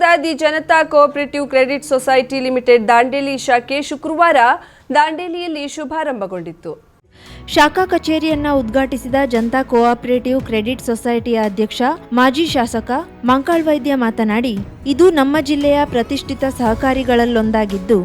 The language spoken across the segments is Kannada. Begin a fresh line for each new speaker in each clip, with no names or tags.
ಸಂಘದ the Janata cooperative credit society limited Dandeli ಶಾಖೆ ಶುಕ್ರವಾರ ದಾಂಡೇಲಿಯಲ್ಲಿ ಶುಭಾರಂಭಗೊಂಡಿತ್ತು.
ಶಾಖಾ ಕಚೇರಿಯನ್ನ ಉದ್ಘಾಟಿಸಿದ ಜನತಾ ಕೋಆಪರೇಟಿವ್ ಕ್ರೆಡಿಟ್ ಸೊಸೈಟಿಯ ಅಧ್ಯಕ್ಷ, ಮಾಜಿ ಶಾಸಕ ಮಂಕಾಳ್ ವೈದ್ಯ ಮಾತನಾಡಿ, ಇದು ನಮ್ಮ ಜಿಲ್ಲೆಯ ಪ್ರತಿಷ್ಠಿತ ಸಹಕಾರಿಗಳಲ್ಲೊಂದಾಗಿದ್ದು,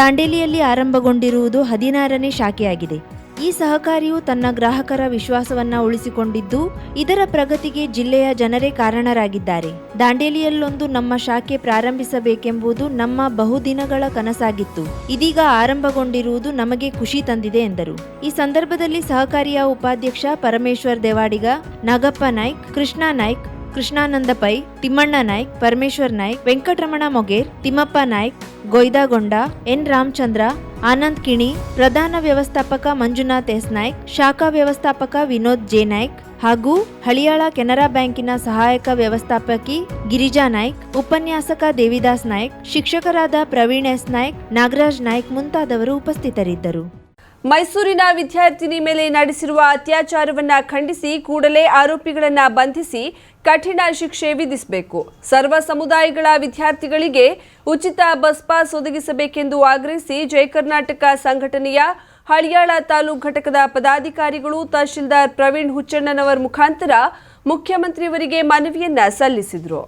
ದಾಂಡೇಲಿಯಲ್ಲಿ ಆರಂಭಗೊಂಡಿರುವುದು ಹದಿನಾರನೇ ಶಾಖೆಯಾಗಿದೆ. ಈ ಸಹಕಾರಿಯು ತನ್ನ ಗ್ರಾಹಕರ ವಿಶ್ವಾಸವನ್ನ ಉಳಿಸಿಕೊಂಡಿದ್ದು, ಇದರ ಪ್ರಗತಿಗೆ ಜಿಲ್ಲೆಯ ಜನರೇ ಕಾರಣರಾಗಿದ್ದಾರೆ. ದಾಂಡೇಲಿಯಲ್ಲೊಂದು ನಮ್ಮ ಶಾಖೆ ಪ್ರಾರಂಭಿಸಬೇಕೆಂಬುದು ನಮ್ಮ ಬಹುದಿನಗಳ ಕನಸಾಗಿತ್ತು. ಇದೀಗ ಆರಂಭಗೊಂಡಿರುವುದು ನಮಗೆ ಖುಷಿ ತಂದಿದೆ ಎಂದರು. ಈ ಸಂದರ್ಭದಲ್ಲಿ ಸಹಕಾರಿಯ ಉಪಾಧ್ಯಕ್ಷ ಪರಮೇಶ್ವರ್ ದೇವಾಡಿಗ, ನಾಗಪ್ಪ ನಾಯ್ಕ್, ಕೃಷ್ಣ ನಾಯ್ಕ್ ಕೃಷ್ಣಾನಂದ ಪೈ, ತಿಮ್ಮಣ್ಣ ನಾಯ್ಕ್, ಪರಮೇಶ್ವರ್ ನಾಯ್ಕ್, ವೆಂಕಟರಮಣ ಮೊಗೇರ್, ತಿಮ್ಮಪ್ಪ ನಾಯ್ಕ್, ಗೊಯ್ದಾಗೊಂಡ, ಎನ್ ರಾಮಚಂದ್ರ, ಆನಂದ್ ಕಿಣಿ, ಪ್ರಧಾನ ವ್ಯವಸ್ಥಾಪಕ ಮಂಜುನಾಥ್ ಎಸ್ ನಾಯ್ಕ್, ಶಾಖಾ ವ್ಯವಸ್ಥಾಪಕ ವಿನೋದ್ ಜೆ ನಾಯ್ಕ್ ಹಾಗೂ ಹಳಿಯಾಳ ಕೆನರಾ ಬ್ಯಾಂಕಿನ ಸಹಾಯಕ ವ್ಯವಸ್ಥಾಪಕಿ ಗಿರಿಜಾ ನಾಯ್ಕ್, ಉಪನ್ಯಾಸಕ ದೇವಿದಾಸ್ ನಾಯ್ಕ್, ಶಿಕ್ಷಕರಾದ ಪ್ರವೀಣ್ ಎಸ್ ನಾಯ್ಕ್, ನಾಗರಾಜ್ ನಾಯ್ಕ್ ಮುಂತಾದವರು ಉಪಸ್ಥಿತರಿದ್ದರು.
ಮೈಸೂರಿನ ವಿದ್ಯಾರ್ಥಿನಿ ಮೇಲೆ ನಡೆಸಿರುವ ಅತ್ಯಾಚಾರವನ್ನು ಖಂಡಿಸಿ ಕೂಡಲೇ ಆರೋಪಿಗಳನ್ನು ಬಂಧಿಸಿ ಕಠಿಣ ಶಿಕ್ಷೆ ವಿಧಿಸಬೇಕು. ಸರ್ವ ಸಮುದಾಯಗಳ ವಿದ್ಯಾರ್ಥಿಗಳಿಗೆ ಉಚಿತ ಬಸ್ ಪಾಸ್ ಒದಗಿಸಬೇಕೆಂದು ಆಗ್ರಹಿಸಿ ಜಯ ಕರ್ನಾಟಕ ಸಂಘಟನೆಯ ಹಳಿಯಾಳ ತಾಲೂಕು ಘಟಕದ ಪದಾಧಿಕಾರಿಗಳು ತಹಶೀಲ್ದಾರ್ ಪ್ರವೀಣ್ ಹುಚ್ಚಣ್ಣನವರ್ ಮುಖಾಂತರ ಮುಖ್ಯಮಂತ್ರಿಯವರಿಗೆ ಮನವಿಯನ್ನ ಸಲ್ಲಿಸಿದರು.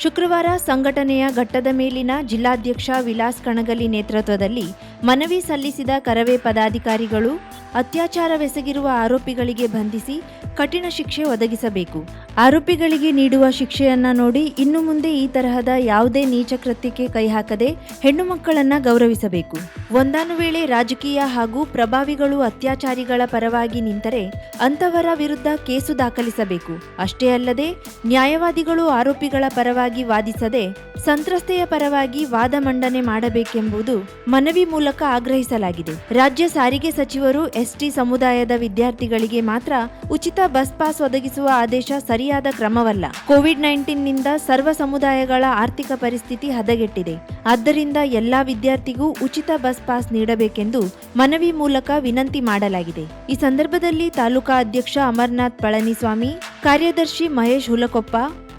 ಶುಕ್ರವಾರ ಸಂಘಟನೆಯ ಘಟ್ಟದ ಮೇಲಿನ ಜಿಲ್ಲಾಧ್ಯಕ್ಷ ವಿಲಾಸ್ ಕಣಗಲಿ ನೇತೃತ್ವದಲ್ಲಿ ಮನವಿ ಸಲ್ಲಿಸಿದ ಕರವೇ ಪದಾಧಿಕಾರಿಗಳು ಅತ್ಯಾಚಾರವೆಸಗಿರುವ ಆರೋಪಿಗಳಿಗೆ ಬಂಧಿಸಿ ಕಠಿಣ ಶಿಕ್ಷೆ ಒದಗಿಸಬೇಕು. ಆರೋಪಿಗಳಿಗೆ ನೀಡುವ ಶಿಕ್ಷೆಯನ್ನ ನೋಡಿ ಇನ್ನು ಮುಂದೆ ಈ ತರಹದ ಯಾವುದೇ ನೀಚ ಕೃತ್ಯಕ್ಕೆ ಕೈ ಹಾಕದೆ ಹೆಣ್ಣು ಮಕ್ಕಳನ್ನ ಗೌರವಿಸಬೇಕು. ಒಂದಾನು ವೇಳೆ ರಾಜಕೀಯ ಹಾಗೂ ಪ್ರಭಾವಿಗಳು ಅತ್ಯಾಚಾರಿಗಳ ಪರವಾಗಿ ನಿಂತರೆ ಅಂತವರ ವಿರುದ್ಧ ಕೇಸು ದಾಖಲಿಸಬೇಕು. ಅಷ್ಟೇ ಅಲ್ಲದೆ ನ್ಯಾಯವಾದಿಗಳು ಆರೋಪಿಗಳ ಪರವಾಗಿ ವಾದಿಸದೆ ಸಂತ್ರಸ್ತೆಯ ಪರವಾಗಿ ವಾದ ಮಂಡನೆ ಮಾಡಬೇಕೆಂಬುದು ಮನವಿ ಮೂಲಕ ಆಗ್ರಹಿಸಲಾಗಿದೆ. ರಾಜ್ಯ ಸಾರಿಗೆ ಸಚಿವರು ಎಸ್ಟಿ ಸಮುದಾಯದ ವಿದ್ಯಾರ್ಥಿಗಳಿಗೆ ಮಾತ್ರ ಉಚಿತ ಬಸ್ ಪಾಸ್ ಒದಗಿಸುವ ಆದೇಶ ಸರಿಯಾದ ಕ್ರಮವಲ್ಲ. ಕೋವಿಡ್ ನೈನ್ಟೀನ್ನಿಂದ ಸರ್ವ ಸಮುದಾಯಗಳ ಆರ್ಥಿಕ ಪರಿಸ್ಥಿತಿ ಹದಗೆಟ್ಟಿದೆ. ಆದ್ದರಿಂದ ಎಲ್ಲಾ ವಿದ್ಯಾರ್ಥಿಗೂ ಉಚಿತ ಬಸ್ ಪಾಸ್ ನೀಡಬೇಕೆಂದು ಮನವಿ ಮೂಲಕ ವಿನಂತಿ ಮಾಡಲಾಗಿದೆ. ಈ ಸಂದರ್ಭದಲ್ಲಿ ತಾಲೂಕಾ ಅಧ್ಯಕ್ಷ ಅಮರನಾಥ್ ಪಳನಿಸ್ವಾಮಿ, ಕಾರ್ಯದರ್ಶಿ ಮಹೇಶ್ ಹುಲಕೊಪ್ಪ,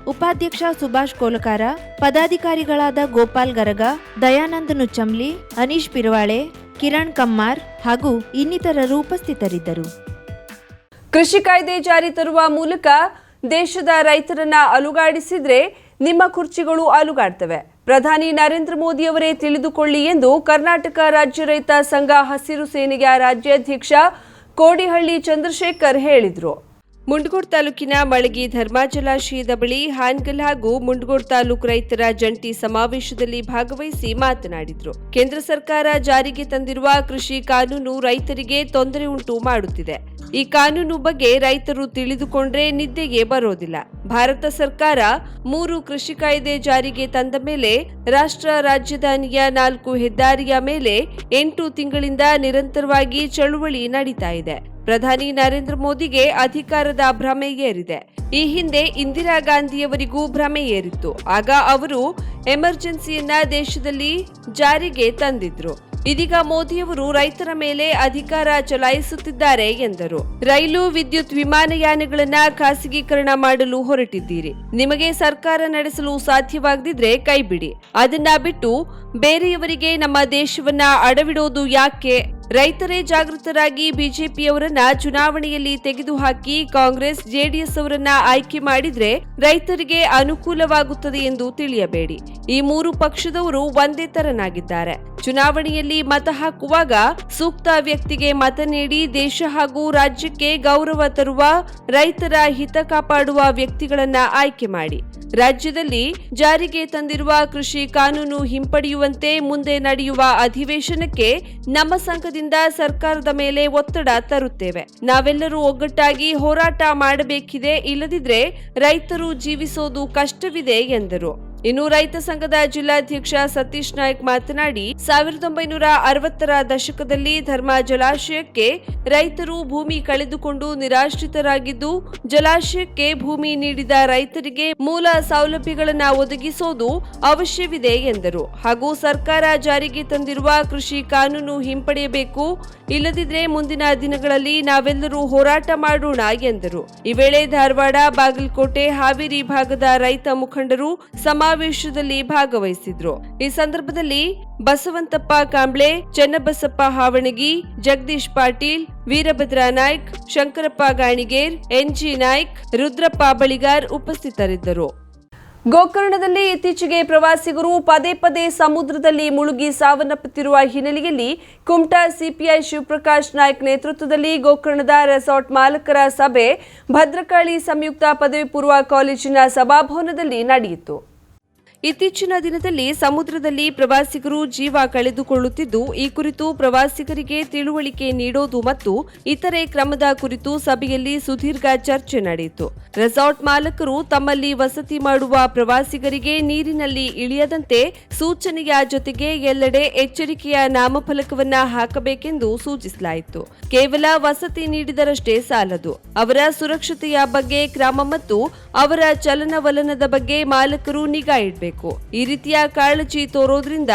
ಉಪಾಧ್ಯಕ್ಷ ಸುಭಾಷ್ ಕೋಲಕಾರ, ಪದಾಧಿಕಾರಿಗಳಾದ ಗೋಪಾಲ್ ಗರಗ, ದಯಾನಂದ ನುಚ್ಚಂಲಿ ಅನೀಶ್ ಪಿರ್ವಾಳೆ, ಕಿರಣ್ ಕಮ್ಮಾರ್ ಹಾಗೂ ಇನ್ನಿತರರು ಉಪಸ್ಥಿತರಿದ್ದರು.
ಕೃಷಿ ಕಾಯ್ದೆ ಜಾರಿ ತರುವ ಮೂಲಕ ದೇಶದ ರೈತರನ್ನ ಅಲುಗಾಡಿಸಿದ್ರೆ ನಿಮ್ಮ ಕುರ್ಚಿಗಳು ಅಲುಗಾಡ್ತವೆ. ಪ್ರಧಾನಿ ನರೇಂದ್ರ ಮೋದಿ ಅವರೇ ತಿಳಿದುಕೊಳ್ಳಿ ಎಂದು ಕರ್ನಾಟಕ ರಾಜ್ಯ ರೈತ ಸಂಘ ಹಸಿರು ಸೇನೆಯ ರಾಜ್ಯಾಧ್ಯಕ್ಷ ಕೋಡಿಹಳ್ಳಿ ಚಂದ್ರಶೇಖರ್ ಹೇಳಿದರು. ಮುಂಡಗೋಡ್ ತಾಲೂಕಿನ ಮಳಗಿ ಧರ್ಮಾ ಜಲಾಶಯದ ಬಳಿ ಹಾನ್ಗಲ್ ಹಾಗೂ ಮುಂಡಗೋಡ್ ತಾಲೂಕು ರೈತರ ಜಂಟಿ ಸಮಾವೇಶದಲ್ಲಿ ಭಾಗವಹಿಸಿ ಮಾತನಾಡಿದರು. ಕೇಂದ್ರ ಸರ್ಕಾರ ಜಾರಿಗೆ ತಂದಿರುವ ಕೃಷಿ ಕಾನೂನು ರೈತರಿಗೆ ತೊಂದರೆ ಉಂಟು ಮಾಡುತ್ತಿದೆ. ಈ ಕಾನೂನು ಬಗ್ಗೆ ರೈತರು ತಿಳಿದುಕೊಂಡ್ರೆ ನಿದ್ದೆಗೆ ಬರೋದಿಲ್ಲ. ಭಾರತ ಸರ್ಕಾರ ಮೂರು ಕೃಷಿ ಕಾಯ್ದೆ ಜಾರಿಗೆ ತಂದ ಮೇಲೆ ರಾಷ್ಟ್ರ ರಾಜಧಾನಿಯ ನಾಲ್ಕು ಹೆದ್ದಾರಿಯ ಮೇಲೆ ಎಂಟು ತಿಂಗಳಿಂದ ನಿರಂತರವಾಗಿ ಚಳುವಳಿ ನಡೀತಾ ಇದೆ. ಪ್ರಧಾನಿ ನರೇಂದ್ರ ಮೋದಿಗೆ ಅಧಿಕಾರದ ಭ್ರಮೆ ಏರಿದೆ. ಈ ಹಿಂದೆ ಇಂದಿರಾ ಗಾಂಧಿಯವರಿಗೂ ಭ್ರಮೆ ಏರಿತ್ತು. ಆಗ ಅವರು ಎಮರ್ಜೆನ್ಸಿಯನ್ನ ದೇಶದಲ್ಲಿ ಜಾರಿಗೆ ತಂದಿದ್ರು. ಇದೀಗ ಮೋದಿಯವರು ರೈತರ ಮೇಲೆ ಅಧಿಕಾರ ಚಲಾಯಿಸುತ್ತಿದ್ದಾರೆ ಎಂದರು. ರೈಲು ವಿದ್ಯುತ್ ವಿಮಾನಯಾನಗಳನ್ನ ಖಾಸಗೀಕರಣ ಮಾಡಲು ಹೊರಟಿದ್ದೀರಿ. ನಿಮಗೆ ಸರ್ಕಾರ ನಡೆಸಲು ಸಾಧ್ಯವಾಗದಿದ್ರೆ ಕೈಬಿಡಿ. ಅದನ್ನ ಬಿಟ್ಟು ಬೇರೆಯವರಿಗೆ ನಮ್ಮ ದೇಶವನ್ನ ಅಡವಿಡೋದು ಯಾಕೆ? ರೈತರೇ ಜಾಗೃತರಾಗಿ ಬಿಜೆಪಿಯವರನ್ನ ಚುನಾವಣೆಯಲ್ಲಿ ತೆಗೆದುಹಾಕಿ ಕಾಂಗ್ರೆಸ್, ಜೆಡಿಎಸ್ ಅವರನ್ನ ಆಯ್ಕೆ ಮಾಡಿದ್ರೆ ರೈತರಿಗೆ ಅನುಕೂಲವಾಗುತ್ತದೆ ಎಂದು ತಿಳಿಯಬೇಡಿ. ಈ ಮೂರು ಪಕ್ಷದವರು ಒಂದೇ ತರನಾಗಿದ್ದಾರೆ. ಚುನಾವಣೆಯಲ್ಲಿ ಮತ ಹಾಕುವಾಗ ಸೂಕ್ತ ವ್ಯಕ್ತಿಗೆ ಮತ ನೀಡಿ ದೇಶ ಹಾಗೂ ರಾಜ್ಯಕ್ಕೆ ಗೌರವ ತರುವ ರೈತರ ಹಿತ ಕಾಪಾಡುವ ವ್ಯಕ್ತಿಗಳನ್ನ ಆಯ್ಕೆ ಮಾಡಿ. ರಾಜ್ಯದಲ್ಲಿ ಜಾರಿಗೆ ತಂದಿರುವ ಕೃಷಿ ಕಾನೂನು ಹಿಂಪಡೆಯುವಂತೆ ಮುಂದೆ ನಡೆಯುವ ಅಧಿವೇಶನಕ್ಕೆ ನಮ್ಮ ಸಂಘದಿಂದ ಸರ್ಕಾರದ ಮೇಲೆ ಒತ್ತಡ ತರುತ್ತೇವೆ. ನಾವೆಲ್ಲರೂ ಒಗ್ಗಟ್ಟಾಗಿ ಹೋರಾಟ ಮಾಡಬೇಕಿದೆ ಇಲ್ಲದಿದ್ರೆ ರೈತರು ಜೀವಿಸೋದು ಕಷ್ಟವಿದೆ ಎಂದರು. ಇನ್ನು ರೈತ ಸಂಘದ ಜಿಲ್ಲಾಧ್ಯಕ್ಷ ಸತೀಶ್ ನಾಯ್ಕ್ ಮಾತನಾಡಿ, ಸಾವಿರದ ಒಂಬೈನೂರ ಅರವತ್ತರ ದಶಕದಲ್ಲಿ ಧರ್ಮ ಜಲಾಶಯಕ್ಕೆ ರೈತರು ಭೂಮಿ ಕಳೆದುಕೊಂಡು ನಿರಾಶ್ರಿತರಾಗಿದ್ದು, ಜಲಾಶಯಕ್ಕೆ ಭೂಮಿ ನೀಡಿದ ರೈತರಿಗೆ ಮೂಲ ಸೌಲಭ್ಯಗಳನ್ನು ಒದಗಿಸೋದು ಅವಶ್ಯವಿದೆ ಎಂದರು. ಹಾಗೂ ಸರ್ಕಾರ ಜಾರಿಗೆ ತಂದಿರುವ ಕೃಷಿ ಕಾನೂನು ಹಿಂಪಡೆಯಬೇಕು ಇಲ್ಲದಿದ್ರೆ ಮುಂದಿನ ದಿನಗಳಲ್ಲಿ ನಾವೆಲ್ಲರೂ ಹೋರಾಟ ಮಾಡೋಣ ಎಂದರು. ಈ ವೇಳೆ ಧಾರವಾಡ, ಬಾಗಲಕೋಟೆ, ಹಾವೇರಿ ಭಾಗದ ರೈತ ಮುಖಂಡರು ಸಮಾವೇಶದಲ್ಲಿ ಭಾಗವಹಿಸಿದ್ರು. ಈ ಸಂದರ್ಭದಲ್ಲಿ ಬಸವಂತಪ್ಪ ಕಾಂಬ್ಳೆ, ಚೆನ್ನಬಸಪ್ಪ ಹಾವಣಗಿ, ಜಗದೀಶ್ ಪಾಟೀಲ್, ವೀರಭದ್ರ ನಾಯ್ಕ್, ಶಂಕರಪ್ಪ ಗಾಣಿಗೇರ್ ಎನ್ಜಿ ನಾಯ್ಕ್, ರುದ್ರಪ್ಪ ಬಳಿಗಾರ್ ಉಪಸ್ಥಿತರಿದ್ದರು. ಗೋಕರ್ಣದಲ್ಲಿ ಇತ್ತೀಚೆಗೆ ಪ್ರವಾಸಿಗರು ಪದೇ ಪದೇ ಸಮುದ್ರದಲ್ಲಿ ಮುಳುಗಿ ಸಾವನ್ನಪ್ಪುತ್ತಿರುವ ಹಿನ್ನೆಲೆಯಲ್ಲಿ ಕುಮಟಾ ಸಿಪಿಐ ಶಿವಪ್ರಕಾಶ್ ನಾಯ್ಕ್ ನೇತೃತ್ವದಲ್ಲಿ ಗೋಕರ್ಣದ ರೆಸಾರ್ಟ್ ಮಾಲಕರ ಸಭೆ ಭದ್ರಕಾಳಿ ಸಂಯುಕ್ತ ಪದವಿ ಪೂರ್ವ ಕಾಲೇಜಿನ ಸಭಾಭವನದಲ್ಲಿ ನಡೆಯಿತು. ಇತ್ತೀಚಿನ ದಿನದಲ್ಲಿ ಸಮುದ್ರದಲ್ಲಿ ಪ್ರವಾಸಿಗರು ಜೀವ ಕಳೆದುಕೊಳ್ಳುತ್ತಿದ್ದು, ಈ ಕುರಿತು ಪ್ರವಾಸಿಗರಿಗೆ ತಿಳುವಳಿಕೆ ನೀಡೋದು ಮತ್ತು ಇತರೆ ಕ್ರಮದ ಕುರಿತು ಸಭೆಯಲ್ಲಿ ಸುದೀರ್ಘ ಚರ್ಚೆ ನಡೆಯಿತು. ರೆಸಾರ್ಟ್ ಮಾಲಕರು ತಮ್ಮಲ್ಲಿ ವಸತಿ ಮಾಡುವ ಪ್ರವಾಸಿಗರಿಗೆ ನೀರಿನಲ್ಲಿ ಇಳಿಯದಂತೆ ಸೂಚನೆಯ ಜೊತೆಗೆ ಎಲ್ಲೆಡೆ ಎಚ್ಚರಿಕೆಯ ನಾಮಫಲಕವನ್ನ ಹಾಕಬೇಕೆಂದು ಸೂಚಿಸಲಾಯಿತು. ಕೇವಲ ವಸತಿ ನೀಡಿದರಷ್ಟೇ ಸಾಲದು. ಅವರ ಸುರಕ್ಷತೆಯ ಬಗ್ಗೆ, ಕ್ರಮ ಮತ್ತು ಅವರ ಚಲನವಲನದ ಬಗ್ಗೆ ಮಾಲಕರು ನಿಗಾ ಇಡಬೇಕು. ಈ ರೀತಿಯ ಕಾಳಜಿ ತೋರೋದ್ರಿಂದ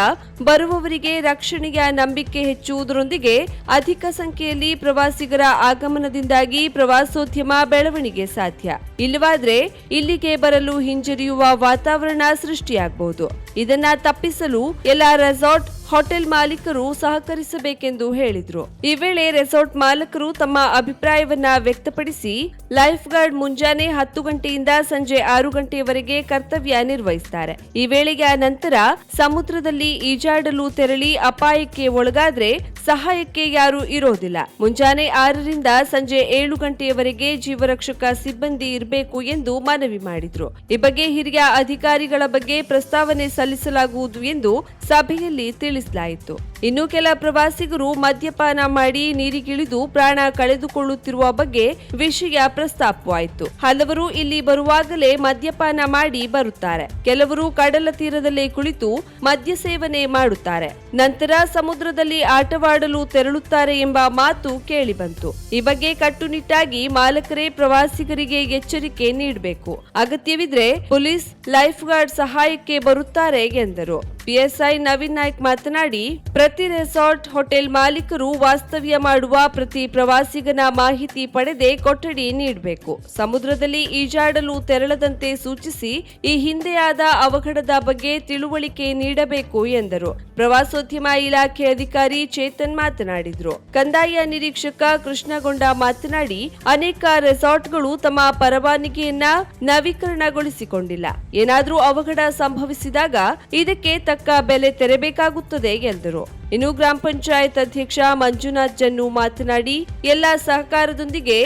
ಬರುವವರಿಗೆ ರಕ್ಷಣೆಯ ನಂಬಿಕೆ ಹೆಚ್ಚುವುದರೊಂದಿಗೆ ಅಧಿಕ ಸಂಖ್ಯೆಯಲ್ಲಿ ಪ್ರವಾಸಿಗರ ಆಗಮನದಿಂದಾಗಿ ಪ್ರವಾಸೋದ್ಯಮ ಬೆಳವಣಿಗೆ ಸಾಧ್ಯ. ಇಲ್ಲವಾದ್ರೆ ಇಲ್ಲಿಗೆ ಬರಲು ಹಿಂಜರಿಯುವ ವಾತಾವರಣ ಸೃಷ್ಟಿಯಾಗಬಹುದು ಇದನ್ನ ತಪ್ಪಿಸಲು ಎಲ್ಲ ರೆಸಾರ್ಟ್ ಹೋಟೆಲ್ ಮಾಲೀಕರು ಸಹಕರಿಸಬೇಕೆಂದು ಹೇಳಿದ್ರು. ಈ ವೇಳೆ ರೆಸಾರ್ಟ್ ಮಾಲಕರು ತಮ್ಮ ಅಭಿಪ್ರಾಯವನ್ನ ವ್ಯಕ್ತಪಡಿಸಿ ಲೈಫ್ ಗಾರ್ಡ್ ಮುಂಜಾನೆ ಹತ್ತು ಗಂಟೆಯಿಂದ ಸಂಜೆ ಆರು ಗಂಟೆಯವರೆಗೆ ಕರ್ತವ್ಯ ನಿರ್ವಹಿಸುತ್ತಾರೆ ಈ ವೇಳೆಗೆ ನಂತರ ಸಮುದ್ರದಲ್ಲಿ ಈಜಾಡಲು ತೆರಳಿ ಅಪಾಯಕ್ಕೆ ಒಳಗಾದ್ರೆ ಸಹಾಯಕ್ಕೆ ಯಾರು ಇರೋದಿಲ್ಲ. ಮುಂಜಾನೆ ಆರರಿಂದ ಸಂಜೆ ಏಳು ಗಂಟೆಯವರೆಗೆ ಜೀವರಕ್ಷಕ ಸಿಬ್ಬಂದಿ ಇರಬೇಕು ಎಂದು ಮನವಿ ಮಾಡಿದ್ರು. ಈ ಬಗ್ಗೆ ಹಿರಿಯ ಅಧಿಕಾರಿಗಳ ಬಗ್ಗೆ ಪ್ರಸ್ತಾವನೆ ಸಲ್ಲಿಸಲಾಗುವುದು ಎಂದು ಸಭೆಯಲ್ಲಿ ತಿಳಿಸಲಾಯಿತು. ಇನ್ನು ಕೆಲ ಪ್ರವಾಸಿಗರು ಮದ್ಯಪಾನ ಮಾಡಿ ನೀರಿಗಿಳಿದು ಪ್ರಾಣ ಕಳೆದುಕೊಳ್ಳುತ್ತಿರುವ ಬಗ್ಗೆ ವಿಷಯ ಪ್ರಸ್ತಾಪವಾಯಿತು. ಹಲವರು ಇಲ್ಲಿ ಬರುವಾಗಲೇ ಮದ್ಯಪಾನ ಮಾಡಿ ಬರುತ್ತಾರೆ. ಕೆಲವರು ಕಡಲ ತೀರದಲ್ಲೇ ಕುಳಿತು ಮದ್ಯ ಸೇವನೆ ಮಾಡುತ್ತಾರೆ. ನಂತರ ಸಮುದ್ರದಲ್ಲಿ ಆಟವಾಡಲು ತೆರಳುತ್ತಾರೆ ಎಂಬ ಮಾತು ಕೇಳಿಬಂತು. ಈ ಬಗ್ಗೆ ಕಟ್ಟುನಿಟ್ಟಾಗಿ ಮಾಲಕರೇ ಪ್ರವಾಸಿಗರಿಗೆ ಎಚ್ಚರಿಕೆ ನೀಡಬೇಕು. ಅಗತ್ಯವಿದ್ರೆ ಪೊಲೀಸ್ ಲೈಫ್ ಗಾರ್ಡ್ ಸಹಾಯಕ್ಕೆ ಬರುತ್ತಾರೆ ಎಂದರು ಪಿಎಸ್ಐ ನವೀನ್ ನಾಯ್ಕ್ ಮಾತನಾಡಿ, ಪ್ರತಿ ರೆಸಾರ್ಟ್ ಹೋಟೆಲ್ ಮಾಲೀಕರು ವಾಸ್ತವ್ಯ ಮಾಡುವ ಪ್ರತಿ ಪ್ರವಾಸಿಗನ ಮಾಹಿತಿ ಪಡೆದೇ ಕೊಠಡಿ ನೀಡಬೇಕು. ಸಮುದ್ರದಲ್ಲಿ ಈಜಾಡಲು ತೆರಳದಂತೆ ಸೂಚಿಸಿ, ಈ ಹಿಂದೆಯಾದ ಅವಘಡದ ಬಗ್ಗೆ ತಿಳುವಳಿಕೆ ನೀಡಬೇಕು ಎಂದರು. ಪ್ರವಾಸೋದ್ಯಮ ಇಲಾಖೆ ಅಧಿಕಾರಿ ಚೇತನ್ ಮಾತನಾಡಿದರು. ಕಂದಾಯ ನಿರೀಕ್ಷಕ ಕೃಷ್ಣಗೊಂಡ ಮಾತನಾಡಿ, ಅನೇಕ ರೆಸಾರ್ಟ್ಗಳು ತಮ್ಮ ಪರವಾನಗಿಯನ್ನ ನವೀಕರಣಗೊಳಿಸಿಕೊಂಡಿಲ್ಲ. ಏನಾದರೂ ಅವಘಡ ಸಂಭವಿಸಿದಾಗ ಇದಕ್ಕೆ ತಕ್ಕ ಬೆಲೆ ತೆರಬೇಕಾಗುತ್ತದೆ ಎಂದರು. ಇನ್ನು ಗ್ರಾಮ ಪಂಚಾಯತ್ ಅಧ್ಯಕ್ಷ ಮಂಜುನಾಥ್ ಜನ್ನು ಮಾತನಾಡಿ ಎಲ್ಲ ಸಹಕಾರದೊಂದಿಗೆ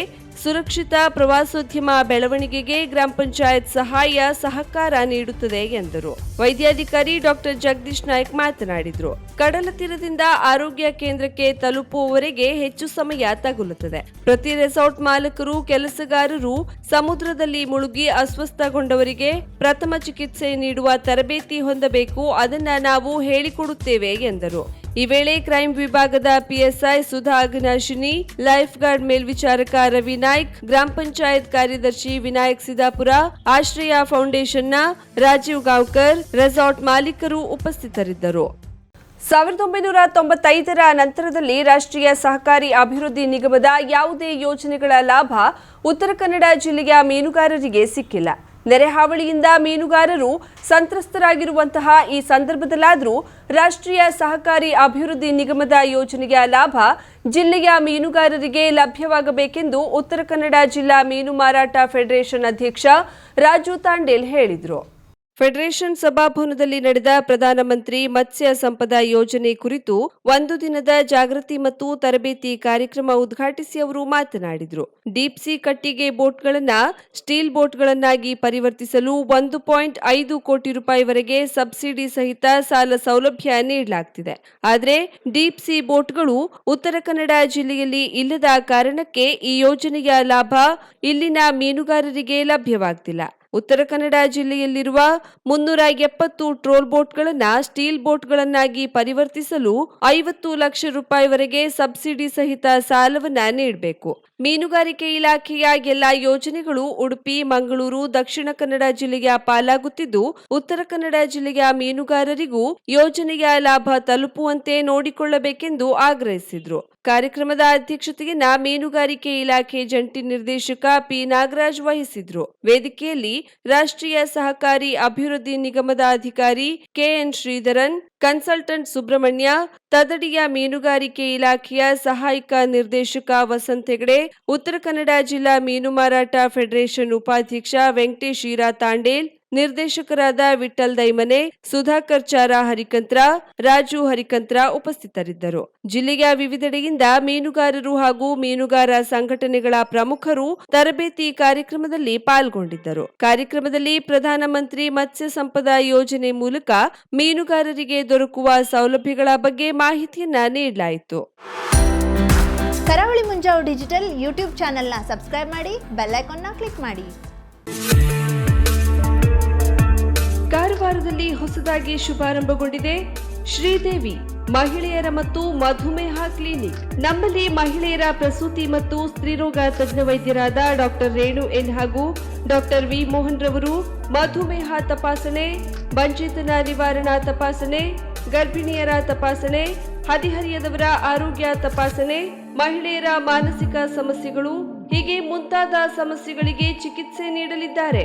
ಸುರಕ್ಷಿತ ಪ್ರವಾಸೋದ್ಯಮ ಬೆಳವಣಿಗೆಗೆ ಗ್ರಾಮ ಪಂಚಾಯತ್ ಸಹಾಯ ಸಹಕಾರ ನೀಡುತ್ತದೆ ಎಂದರು. ವೈದ್ಯಾಧಿಕಾರಿ ಡಾಕ್ಟರ್ ಜಗದೀಶ್ ನಾಯ್ಕ್ ಮಾತನಾಡಿದರು. ಕಡಲ ತೀರದಿಂದ ಆರೋಗ್ಯ ಕೇಂದ್ರಕ್ಕೆ ತಲುಪುವವರೆಗೆ ಹೆಚ್ಚು ಸಮಯ ತಗುಲುತ್ತದೆ. ಪ್ರತಿ ರೆಸಾರ್ಟ್ ಮಾಲಕರು, ಕೆಲಸಗಾರರು ಸಮುದ್ರದಲ್ಲಿ ಮುಳುಗಿ ಅಸ್ವಸ್ಥಗೊಂಡವರಿಗೆ ಪ್ರಥಮ ಚಿಕಿತ್ಸೆ ನೀಡುವ ತರಬೇತಿ ಹೊಂದಬೇಕು. ಅದನ್ನ ನಾವು ಹೇಳಿಕೊಡುತ್ತೇವೆ ಎಂದರು. ಈ ವೇಳೆ ಕ್ರೈಂ ವಿಭಾಗದ PSI Sudha Aghanashini life guard ಮೇಲ್ವಿಚಾರಕ Ravi Naik, ಗ್ರಾಮ ಪಂಚಾಯತ್ ಕಾರ್ಯದರ್ಶಿ ವಿನಾಯಕ್ ಸಿದಾಪುರ ಆಶ್ರಯ ಫೌಂಡೇಶನ್ನ ರಾಜೀವ್ ಗಾವ್ಕರ್, ರೆಸಾರ್ಟ್ ಮಾಲೀಕರು ಉಪಸ್ಥಿತರಿದ್ದರು. ಸಾವಿರದ ಒಂಬೈನೂರ ತೊಂಬತ್ತೈದರ ನಂತರದಲ್ಲಿ ರಾಷ್ಟ್ರೀಯ ಸಹಕಾರಿ ಅಭಿವೃದ್ಧಿ ನಿಗಮದ ಯಾವುದೇ ಯೋಜನೆಗಳ ಲಾಭ ಉತ್ತರ ಕನ್ನಡ ಜಿಲ್ಲೆಯ ಮೀನುಗಾರರಿಗೆ ಸಿಕ್ಕಿಲ್ಲ. ನೆರೆ ಹಾವಳಿಯಿಂದ ಮೀನುಗಾರರು ಸಂತ್ರಸ್ತರಾಗಿರುವಂತಹ ಈ ಸಂದರ್ಭದಲ್ಲಾದರೂ ರಾಷ್ಟ್ರೀಯ ಸಹಕಾರಿ ಅಭಿವೃದ್ಧಿ ನಿಗಮದ ಯೋಜನೆಯ ಲಾಭ ಜಿಲ್ಲೆಯ ಮೀನುಗಾರರಿಗೆ ಲಭ್ಯವಾಗಬೇಕೆಂದು ಉತ್ತರ ಕನ್ನಡ ಜಿಲ್ಲಾ ಮೀನು ಮಾರಾಟ ಫೆಡರೇಷನ್ ಅಧ್ಯಕ್ಷ ರಾಜು ತಾಂಡೇಲ್ ಹೇಳಿದರು. ಫೆಡರೇಷನ್ ಸಭಾಭವನದಲ್ಲಿ ನಡೆದ ಪ್ರಧಾನಮಂತ್ರಿ ಮತ್ಸ್ಯ ಸಂಪದ ಯೋಜನೆ ಕುರಿತು ಒಂದು ದಿನದ ಜಾಗೃತಿ ಮತ್ತು ತರಬೇತಿ ಕಾರ್ಯಕ್ರಮ ಉದ್ಘಾಟಿಸಿ ಅವರು ಮಾತನಾಡಿದರು. ಡೀಪ್ ಸಿ ಕಟ್ಟಿಗೆ ಬೋಟ್ಗಳನ್ನು ಸ್ಟೀಲ್ ಬೋಟ್ಗಳನ್ನಾಗಿ ಪರಿವರ್ತಿಸಲು ಒಂದು ಪಾಯಿಂಟ್ ಐದು ಕೋಟಿ ರೂಪಾಯಿವರೆಗೆ ಸಬ್ಸಿಡಿ ಸಹಿತ ಸಾಲ ಸೌಲಭ್ಯ ನೀಡಲಾಗ್ತಿದೆ. ಆದರೆ ಡೀಪ್ ಸಿ ಬೋಟ್ಗಳು ಉತ್ತರ ಕನ್ನಡ ಜಿಲ್ಲೆಯಲ್ಲಿ ಇಲ್ಲದ ಕಾರಣಕ್ಕೆ ಈ ಯೋಜನೆಯ ಲಾಭ ಇಲ್ಲಿನ ಮೀನುಗಾರರಿಗೆ ಲಭ್ಯವಾಗ್ತಿಲ್ಲ. ಉತ್ತರ ಕನ್ನಡ ಜಿಲ್ಲೆಯಲ್ಲಿರುವ ಮುನ್ನೂರ ಎಪ್ಪತ್ತು ಟ್ರೋಲ್ ಬೋಟ್ಗಳನ್ನು, ಸ್ಟೀಲ್ ಬೋಟ್ಗಳನ್ನಾಗಿ ಪರಿವರ್ತಿಸಲು ಐವತ್ತು ಲಕ್ಷ ರೂಪಾಯಿವರೆಗೆ ಸಬ್ಸಿಡಿ ಸಹಿತ ಸಾಲವನ್ನ ನೀಡಬೇಕು. ಮೀನುಗಾರಿಕೆ ಇಲಾಖೆಯ ಎಲ್ಲಾ ಯೋಜನೆಗಳು ಉಡುಪಿ, ಮಂಗಳೂರು, ದಕ್ಷಿಣ ಕನ್ನಡ ಜಿಲ್ಲೆಯ ಪಾಲಾಗುತ್ತಿದ್ದು, ಉತ್ತರ ಕನ್ನಡ ಜಿಲ್ಲೆಯ ಮೀನುಗಾರರಿಗೂ ಯೋಜನೆಯ ಲಾಭ ತಲುಪುವಂತೆ ನೋಡಿಕೊಳ್ಳಬೇಕೆಂದು ಆಗ್ರಹಿಸಿದ್ರು. ಕಾರ್ಯಕ್ರಮದ ಅಧ್ಯಕ್ಷತೆಯನ್ನ ಮೀನುಗಾರಿಕೆ ಇಲಾಖೆ ಜಂಟಿ ನಿರ್ದೇಶಕ ಪಿ ನಾಗರಾಜ್ ವಹಿಸಿದ್ರು. ವೇದಿಕೆಯಲ್ಲಿ ರಾಷ್ಟ್ರೀಯ ಸಹಕಾರಿ ಅಭಿವೃದ್ಧಿ ನಿಗಮದ ಅಧಿಕಾರಿ K N Sreedharan, consultant Subrahmanya, ತದಡಿಯ ಮೀನುಗಾರಿಕೆ ಇಲಾಖೆಯ ಸಹಾಯಕ ನಿರ್ದೇಶಕ ವಸಂತ್ ಹೆಗಡೆ, ಉತ್ತರ ಕನ್ನಡ ಜಿಲ್ಲಾ ಮೀನು ಮಾರಾಟ ಫೆಡರೇಷನ್ ಉಪಾಧ್ಯಕ್ಷ ವೆಂಕಟೇಶ್ ಈರಾ ತಾಂಡೇಲ್ ನಿರ್ದೇಶಕರಾದ ವಿಠಲ್ ದೈಮನೆ, ಸುಧಾಕರ್ ಚಾರ ಹರಿಕಂತ್ರ, ರಾಜು ಹರಿಕಂತ್ರ ಉಪಸ್ಥಿತರಿದ್ದರು. ಜಿಲ್ಲೆಯ ವಿವಿಧೆಡೆಯಿಂದ ಮೀನುಗಾರರು ಹಾಗೂ ಮೀನುಗಾರ ಸಂಘಟನೆಗಳ ಪ್ರಮುಖರು ತರಬೇತಿ ಕಾರ್ಯಕ್ರಮದಲ್ಲಿ ಪಾಲ್ಗೊಂಡಿದ್ದರು. ಕಾರ್ಯಕ್ರಮದಲ್ಲಿ ಪ್ರಧಾನಮಂತ್ರಿ ಮತ್ಸ್ಯ ಸಂಪದ ಯೋಜನೆ ಮೂಲಕ ಮೀನುಗಾರರಿಗೆ ದೊರಕುವ ಸೌಲಭ್ಯಗಳ ಬಗ್ಗೆ ಮಾಹಿತಿಯನ್ನ ನೀಡಲಾಯಿತು.
ಕರಾವಳಿ ಮುಂಜಾವು ಡಿಜಿಟಲ್ ಯೂಟ್ಯೂಬ್ ಚಾನೆಲ್ನ ಸಬ್ಸ್ಕ್ರೈಬ್ ಮಾಡಿ, ಬೆಲ್ ಐಕಾನ್ನ ಕ್ಲಿಕ್ ಮಾಡಿ.
ಕಾರವಾರದಲ್ಲಿ ಹೊಸದಾಗಿ ಶುಭಾರಂಭಗೊಂಡಿದೆ. ಶ್ರೀದೇವಿ, ಮಹಿಳೆಯರ ಮತ್ತು ಮಧುಮೇಹ ಕ್ಲಿನಿಕ್. ನಮ್ಮಲ್ಲಿ ಮಹಿಳೆಯರ ಪ್ರಸೂತಿ ಮತ್ತು ಸ್ತ್ರೀರೋಗ ತಜ್ಞ ವೈದ್ಯರಾದ ಡಾಕ್ಟರ್ ರೇಣು ಎನ್ ಹಾಗೂ ಡಾಕ್ಟರ್ ವಿ ಮೋಹನ್ ರವರು, ಮಧುಮೇಹ ತಪಾಸಣೆ, ಬಂಚಿತನ ನಿವಾರಣಾ ತಪಾಸಣೆ, ಗರ್ಭಿಣಿಯರ ತಪಾಸಣೆ, ಹದಿಹರಿಯದವರ ಆರೋಗ್ಯ ತಪಾಸಣೆ, ಮಹಿಳೆಯರ ಮಾನಸಿಕ ಸಮಸ್ಯೆಗಳು, ಹೀಗೆ ಮುಂತಾದ ಸಮಸ್ಯೆಗಳಿಗೆ ಚಿಕಿತ್ಸೆ ನೀಡಲಿದ್ದಾರೆ.